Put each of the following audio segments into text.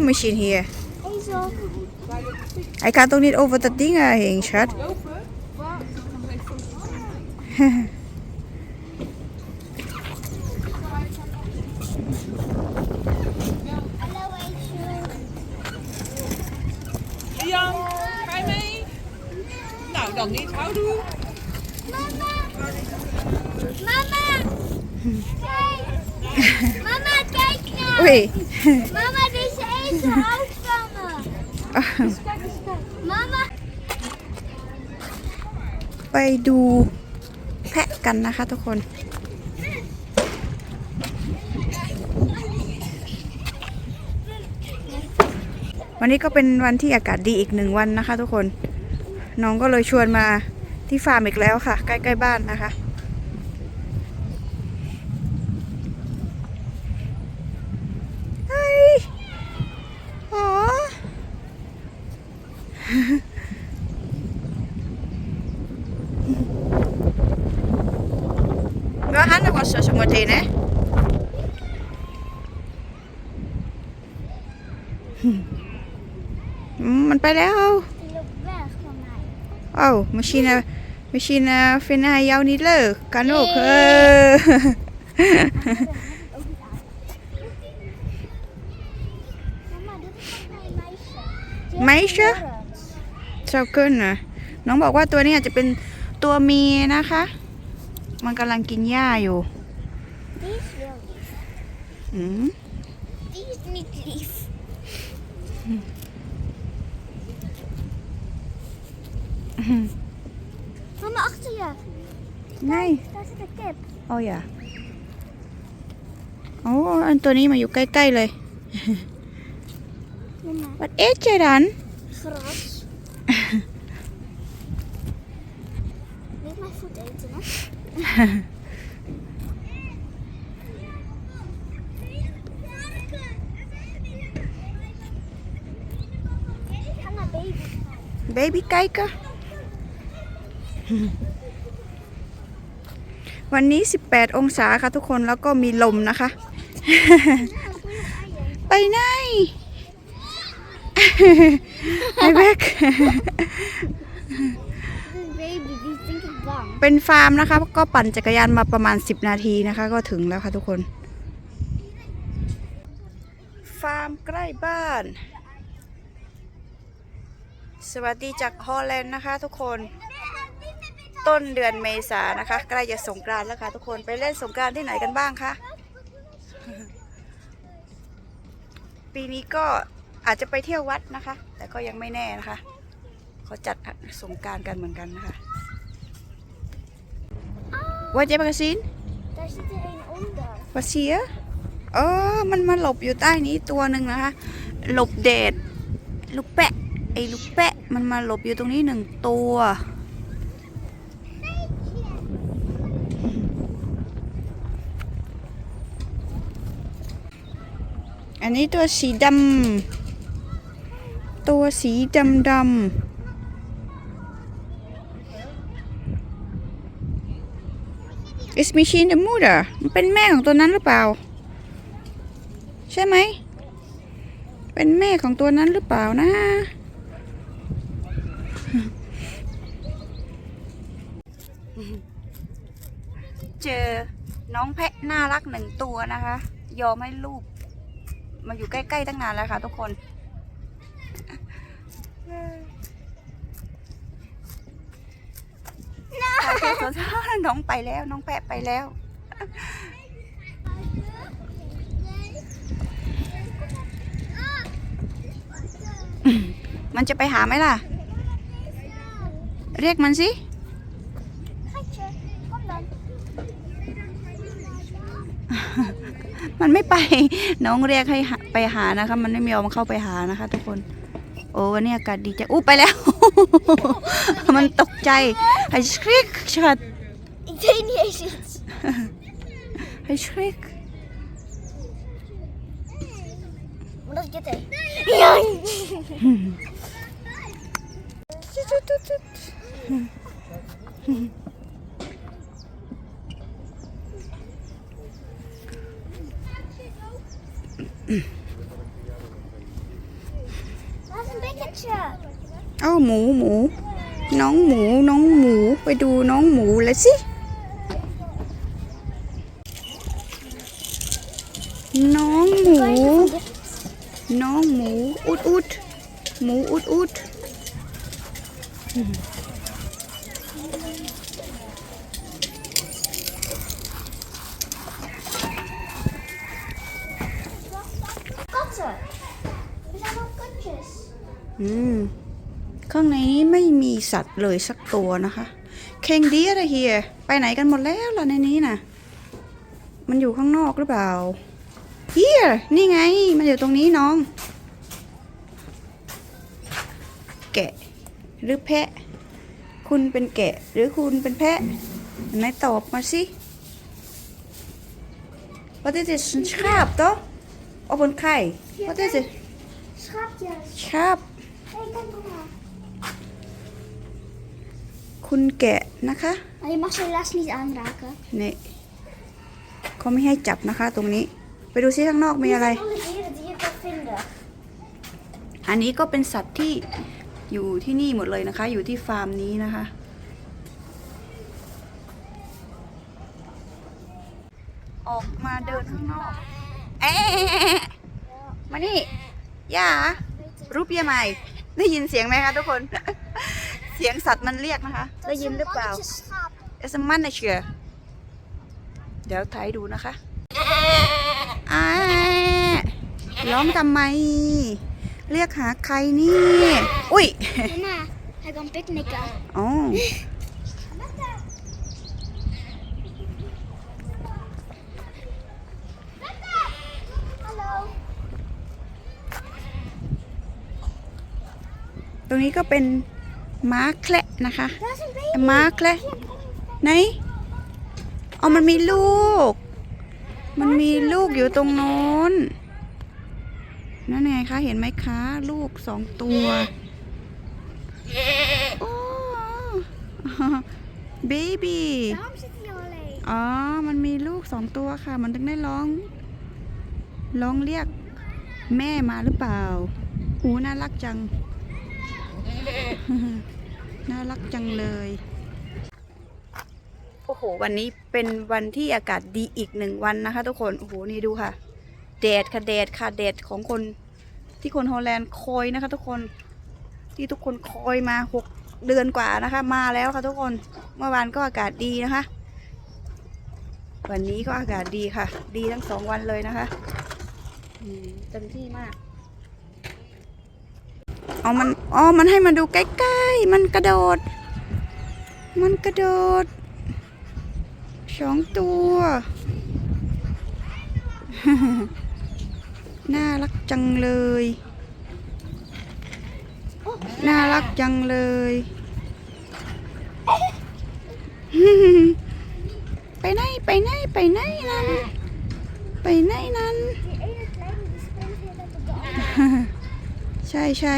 Misschien hier. Hij kan toch niet over dat ding heen, schat? Jan, ga je mee? Nou, dan niet. Houdoe. Mama. Mama. Kijk. Mama, kijk nou. Oei. Mama, ไปดูแพะกันนะคะทุกคน วันนี้ก็เป็นวันที่อากาศดีอีกหนึ่งวันนะคะทุกคน น้องก็เลยชวนมาที่ฟาร์มอีกแล้วค่ะ ใกล้ ๆ บ้านนะคะ เฮ้ยอ๋อ We gaan er wassen zo meteen, hè? Hmm, มันไปแล้ว Die loopt weg van mij. โอ้า misschien, eh, misschien eh, vindt hij jou niet leuk. Kan ook. eh. Mama, dit is van mijn meisje. Die heeft Meisje? horens. zou kunnen น้องบอกว่าตัวนี้อาจจะเป็นตัวเมียนะคะ มันกำลังกินหญ้าอยู่ Die is wel lief. อืม Die is niet lief. Mama, achter je. ไง Daar zit een kip. โอ้ยโอ้อันตัวนี้มาอยู่ใกล้ๆเลย Mama. Wat eet jij dan? Gras. Niet mijn voet eten, hè? Baby kijken วันนี้ 18 องศาค่ะทุกคนแล้วก็มีลมนะคะ ไปไหนไปแบก baby, die is denk ik bang. เป็นฟาร์มนะคะ ก็ปั่นจักรยานมาประมาณ 10 นาทีนะคะ ก็ถึงแล้วค่ะทุกคน ฟาร์มใกล้บ้าน สวัสดีจากฮอลแลนด์นะคะ ทุกคน ต้นเดือนเมษานะคะ ใกล้จะสงกรานต์แล้วค่ะ ทุกคนไปเล่นสงกรานต์ที่ไหนกันบ้างคะปีนี้ก็อาจจะไปเที่ยววัดนะคะ แต่ก็ยังไม่แน่นะคะเขาจัดสงกรารกันเหมือนกันนะคะ Wat heb je gezien? Daar zit er een onder. Wat zie je? เออมันมาหลบอยู่ใต้นี้ตัวหนึ่งนะคะ หลบแดดลูกแปะไอ้ลูกแปะ มันมาหลบอยู่ตรงนี้หนึ่งตัว อันนี้ตัวสีดำ ตัวสีดำดำ Is misschien de moeder มันเป็นแม่ของตัวนั้นหรือเปล่า ใช่ไหม เป็นแม่ของตัวนั้นหรือเปล่านะ เจอน้องแพะน่ารักหนึ่งตัวนะคะ ยอมให้ลูก มาอยู่ใกล้ๆตั้งนานแล้วค่ะทุกคนน้องไปแล้ว น้องแพะไปแล้วมันจะไปหาไหมล่ะ เรียกมันสิ มันไม่ไปน้องเรียกให้หาไปหานะคะ มันไม่ยอมเข้าไปหานะคะ ทุกคน โอ้วันนี้อากาศดีจังอู้ไปแล้ว มันตกใจไอ้ชริกชัด Ik deed niet eens iets. ไอ้ชริก Maar dat ik het deed. Ja. น Dat is een bikketje. เอ้าหมูหมู น้องหมูน้องหมูไปดูน้องหมูเลยสิ น้องหมู น้องหมูอุดอุดหมูอุดอุด Katten. Er zijn ook katjes. อืม ข้างในนี้ไม่มีสัตว์เลยสักตัวนะคะเคงดีอะไรเฮียไปไหนกันหมดแล้วล่ะในนี้น่ะมันอยู่ข้างนอกหรือเปล่าเฮียนี่ไง มันอยู่ตรงนี้น้อง แกะหรือแพะ คุณเป็นแกะหรือคุณเป็นแพะไหนตอบมาสิ Wat is dit? Een schaap, toch? Of een kei? Wat is het? Schaapjes. Schaap. Hey, kijk maar. คุณแกะนะคะ Maar je mag ze helaas niet aanraken. นี่เขาไม่ให้จับนะคะ ตรงนี้ ไปดูซิข้างนอกมีอะไร Alle dieren die je kan vinden. อันนี้ก็เป็นสัตว์ที่อยู่ที่นี่หมดเลยนะคะ อยู่ที่ฟาร์มนี้นะคะ ออกมาเดินข้างนอก เอ๊ะมานี่ย่ารูปเยี่ยใหม่ ได้ยินเสียงไหมคะทุกคน เสียงสัตว์มันเรียกนะคะ ได้ยินหรือเปล่า mannetje schaap. เอสมันนะเชียเดี๋ยวถ่ายดูนะคะอาร้องทำไม เรียกหาใครนี่ อุ้ย Mama, hij kan picknicken. อ๋ รงนี้ก็เป็นม้าแคละนะคะ Dat is een baby. ม้าแคละไหนอ๋อมันมีลูก มันมีลูกอยู่ตรงโน้นนั่นไงคะเห็นไหมคะ ลูกสองตัวโอ้เบบี้ Waarom zit hij alleen? อ๋อ มันมีลูกสองตัวค่ะ มันถึงได้ร้อง ร้องเรียกแม่มาหรือเปล่าหูน่ารักจัง น่ารักจังเลย โอ้โห วันนี้เป็นวันที่อากาศดีอีกหนึ่งวันนะคะ ทุกคน โอ้โห นี่ดูค่ะ แดดค่ะแดดค่ะแดดของคนที่คนฮอลแลนด์คอยนะคะ ทุกคน ที่ทุกคนคอยมาหกเดือนกว่านะคะ มาแล้วค่ะทุกคน เมื่อวานก็อากาศดีนะคะ วันนี้ก็อากาศดีค่ะ ดีทั้งสองวันเลยนะคะเต็มที่มาก เอามันอ๋อมันให้มาดูใกล้ๆ มันกระโดด มันกระโดดสองตัว น่ารักจังเลย น่ารักจังเลย ไปไหน ไปไหน ไปไหนนั้น ไปไหนนั้น ใช่ใช่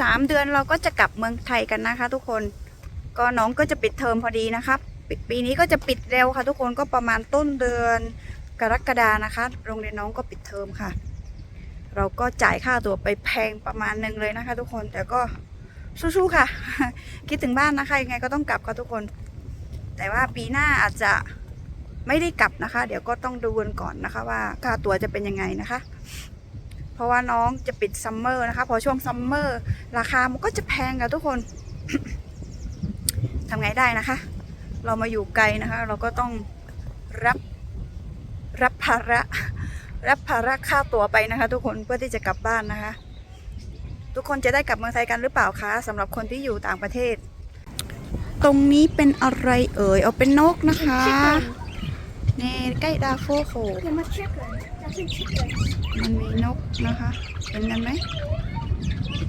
สามเดือนเราก็จะกลับเมืองไทยกันนะคะ ทุกคนก็น้องก็จะปิดเทอมพอดีนะครับปีปีนี้ก็จะปิดเร็วค่ะ ทุกคนก็ประมาณต้นเดือนกรกฎานะคะ โรงเรียนน้องก็ปิดเทอมค่ะ เราก็จ่ายค่าตั๋วไปแพงประมาณหนึ่งเลยนะคะ ทุกคนแต่ก็สู้ๆค่ะ คิดถึงบ้านนะคะยังไงก็ต้องกลับค่ะทุกคน แต่ว่าปีหน้าอาจจะไม่ได้กลับนะคะ เดี๋ยวก็ต้องดูกันก่อนนะคะ ว่าค่าตั๋วจะเป็นยังไงนะคะ เพราะว่าน้องจะปิดซัมเมอร์นะคะพอช่วงซัมเมอร์ราคามันก็จะแพงค่ะทุกคนทำไงได้นะคะ เรามาอยู่ไกลนะคะ เราก็ต้องรับรับภาระรับภาระค่าตั๋วไปนะคะ ทุกคนเพื่อที่จะกลับบ้านนะคะ ทุกคนจะได้กลับเมืองไทยกันหรือเปล่าคะสำหรับคนที่อยู่ต่างประเทศ ตรงนี้เป็นอะไรเอ่ยเอาเป็นนกนะคะ นี่ใกล้ดาโฟโค่มันมีนกนะคะ เห็นกันไหม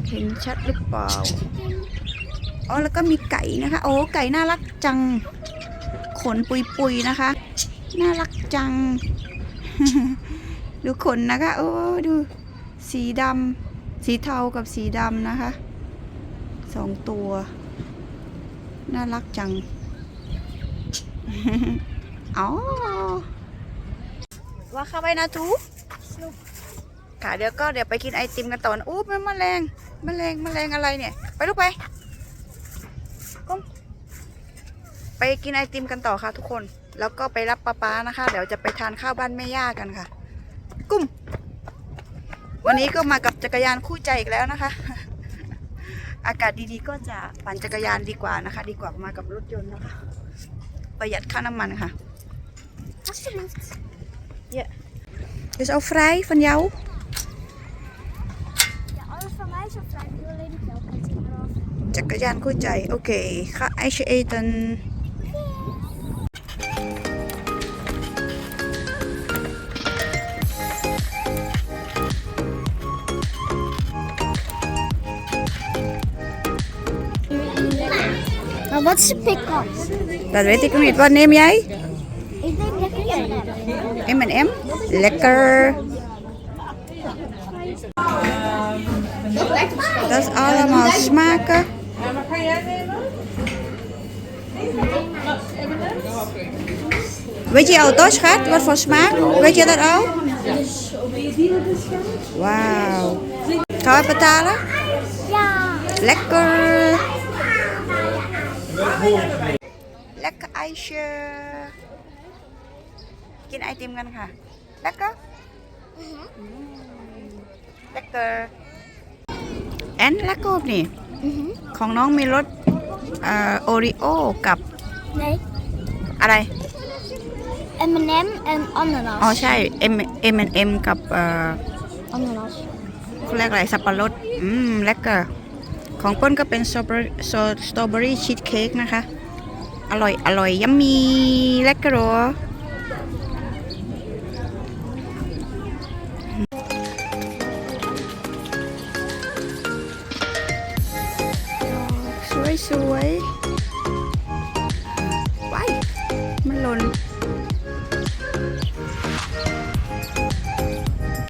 เห็นชัดหรือเปล่า อ๋อ แล้วก็มีไก่นะคะ โอ้ ไก่น่ารักจัง ขนปุยๆนะคะ น่ารักจัง ดูขนนะคะ โอ้ ดู สีดำ สีเทากับสีดำนะคะ สองตัว น่ารักจัง ว่าเข้าไปนะทูค่ะเดี๋ยวก็เดี๋ยวไปกินไอติมกันต่อนะอู้เป็นแมลงแมลงแมลงอะไรเนี่ย ไปลูกไปก้มไปกินไอติมกันต่อค่ะทุกคน แล้วก็ไปรับป้าป๊านะคะ เดี๋ยวจะไปทานข้าวบ้านแม่ย่ากันค่ะ กุ้ม วันนี้ก็มากับจักรยานคู่ใจอีกแล้วนะคะ อากาศดีๆ ก็จะปั่นจักรยานดีกว่านะคะ ดีกว่ามากับรถยนต์นะคะ ประหยัดค่าน้ำมันค่ะ Alsjeblieft. Dus al vrij van jou? Ja, alles van mij is al vrij. Ik doe alleen de velkantje eraf. จักรยานคู่ใจโอเค ga ijsje eten. Maar wat is een pick-up? Dat weet ik nog niet. Wat neem jij? Lekker. Dat is allemaal smaken. Maar kan jij nemen? Weet je al, Dos gaat? Wat voor smaak? Weet je dat al? Wauw. Gaan we betalen? Ja. Lekker. Lekker ijsje. Kiên een item gaan? มกันค่ะ Lekker? Lekker. En lekker of niet? Mhm. ของน้องมีรสเอ่อโอริโอกับ Nee. อะไร M&M en ananas. อ๋อใช่ M M M กับเอ่อ Ananas. เขาเรียกอะไรสับปะรด อืมเลกเกอร์ของเปิ้ลก็เป็นสตรอเบอรี่สตรอเบอรี่ชีสเค้กนะคะ อร่อย อร่อย ยัมมีเลกเกอร์ สวยสวยๆ